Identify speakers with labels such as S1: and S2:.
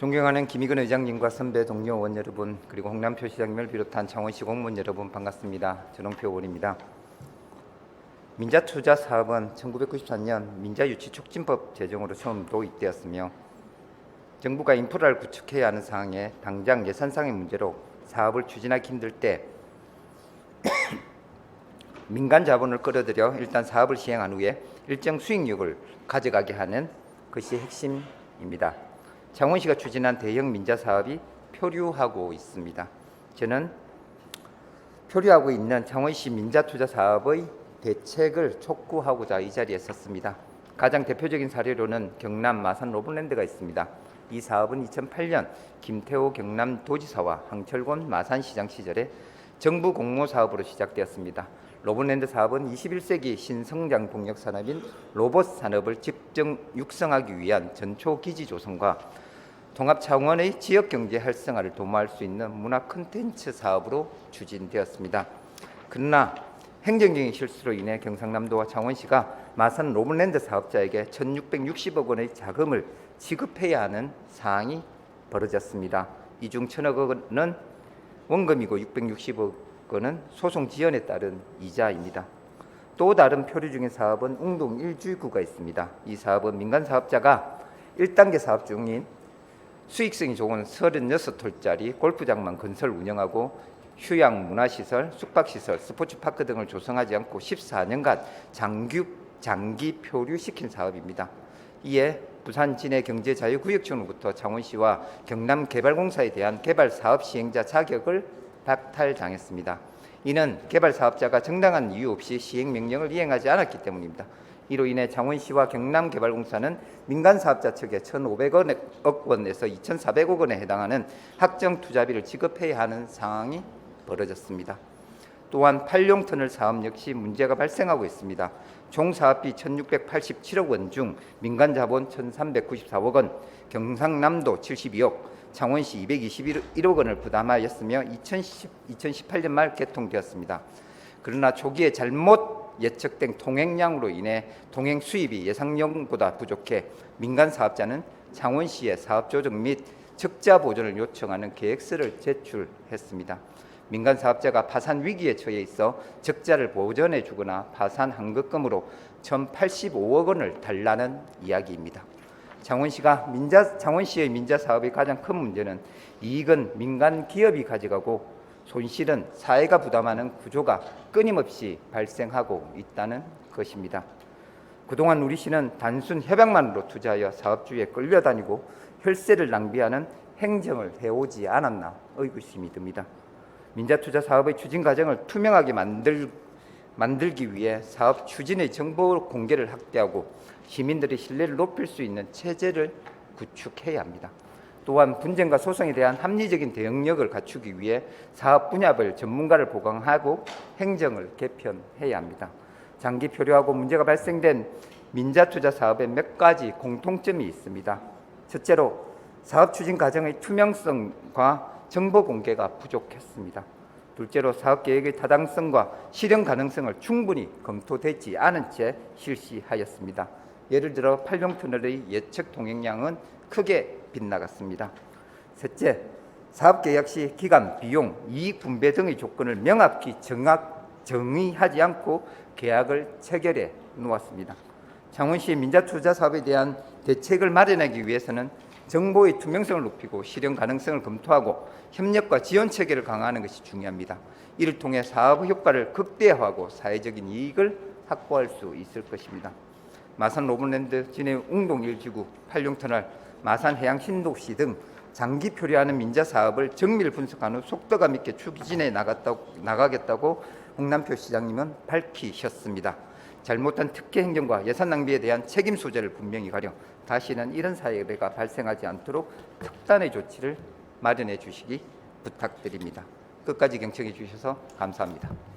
S1: 존경하는 김희근 의장님과 선배 동료 의원 여러분 그리고 홍남표 시장님을 비롯한 창원시 공무원 여러분 반갑습니다. 전홍표 의원입니다. 민자투자 사업은 1994년 민자유치촉진법 제정으로 처음 도입되었으며 정부가 인프라를 구축해야 하는 상황에 당장 예산상의 문제로 사업을 추진하기 힘들 때 민간 자본을 끌어들여 일단 사업을 시행한 후에 일정 수익률을 가져가게 하는 것이 핵심입니다. 창원시가 추진한 대형 민자 사업이 표류하고 있습니다. 저는 표류하고 있는 창원시 민자 투자 사업의 대책을 촉구하고자 이 자리에 섰습니다. 가장 대표적인 사례로는 경남 마산 로블랜드가 있습니다. 이 사업은 2008년 김태호 경남 도지사와 황철곤 마산시장 시절에 정부 공모 사업으로 시작되었습니다. 로봇랜드 사업은 21세기 신성장 동력 산업인 로봇 산업을 집중 육성하기 위한 전초 기지 조성과 통합 차원의 지역 경제 활성화를 도모할 수 있는 문화 콘텐츠 사업으로 추진되었습니다. 그러나 행정적인 실수로 인해 경상남도와 창원시가 마산 로봇랜드 사업자에게 1,660억 원의 자금을 지급해야 하는 사항이 벌어졌습니다. 이 중 1,000억 원은 원금이고 660억 원은 소송 지연에 따른 이자입니다. 또 다른 표류 중인 사업은 웅동 1주구가 있습니다. 이 사업은 민간 사업자가 1단계 사업 중인 수익성이 좋은 36톨짜리 골프장만 건설 운영하고 휴양 문화시설, 숙박시설, 스포츠파크 등을 조성하지 않고 14년간 장기, 장기 표류시킨 사업입니다. 이에 부산 진해 경제자유구역청으로부터 창원시와 경남개발공사에 대한 개발 사업 시행자 자격을 박탈당했습니다. 이는 개발 사업자가 정당한 이유 없이 시행 명령을 이행하지 않았기 때문입니다. 이로 인해 창원시와 경남개발공사는 민간 사업자 측에 1,500억 원에서 2,400억 원에 해당하는 확정 투자비를 지급해야 하는 상황이 벌어졌습니다. 또한 팔룡 터널 사업 역시 문제가 발생하고 있습니다. 총 사업비 1,687억 원 중 민간 자본 1,394억 원, 경상남도 72억, 창원시 221억 원을 부담하였으며 2010, 2018년 말 개통되었습니다. 그러나 초기에 잘못 예측된 통행량으로 인해 통행 수입이 예상량보다 부족해 민간 사업자는 창원시에 사업 조정 및 적자 보전을 요청하는 계획서를 제출했습니다. 민간 사업자가 파산 위기에 처해 있어 적자를 보전해 주거나 파산 환급금으로 1,085억 원을 달라는 이야기입니다. 창원시가 민자 창원시의 민자 사업의 가장 큰 문제는 이익은 민간 기업이 가져가고 손실은 사회가 부담하는 구조가 끊임없이 발생하고 있다는 것입니다. 그동안 우리 시는 단순 협약만으로 투자하여 사업주에 끌려다니고 혈세를 낭비하는 행정을 해오지 않았나 의구심이 듭니다. 민자투자 사업의 추진 과정을 투명하게 만들, 만들기 위해 사업 추진의 정보 공개를 확대하고 시민들의 신뢰를 높일 수 있는 체제를 구축해야 합니다. 또한 분쟁과 소송에 대한 합리적인 대응력을 갖추기 위해 사업 분야별 전문가를 보강하고 행정을 개편해야 합니다. 장기 표류하고 문제가 발생된 민자투자 사업에 몇 가지 공통점이 있습니다. 첫째로 사업 추진 과정의 투명성과 정보 공개가 부족했습니다. 둘째로 사업 계획의 타당성과 실현 가능성을 충분히 검토되지 않은 채 실시하였습니다. 예를 들어 팔룡 터널의 예측 통행량은 크게 빗나갔습니다. 셋째, 사업 계약 시 기간, 비용, 이익 분배 등의 조건을 명확히 정확 정의하지 않고 계약을 체결해 놓았습니다. 창원시 민자투자 사업에 대한 대책을 마련하기 위해서는 정보의 투명성을 높이고 실현 가능성을 검토하고 협력과 지원 체계를 강화하는 것이 중요합니다. 이를 통해 사업 효과를 극대화하고 사회적인 이익을 확보할 수 있을 것입니다. 마산 로블랜드, 진해 웅동 1지구, 팔룡터널, 마산 해양 신도시 등 장기 표류하는 민자 사업을 정밀 분석한 후 속도감 있게 추진해 나갔다고, 나가겠다고 홍남표 시장님은 밝히셨습니다. 잘못한 특혜 행정과 예산 낭비에 대한 책임 소재를 분명히 가려 다시는 이런 사례가 발생하지 않도록 특단의 조치를 마련해 주시기 부탁드립니다. 끝까지 경청해 주셔서 감사합니다.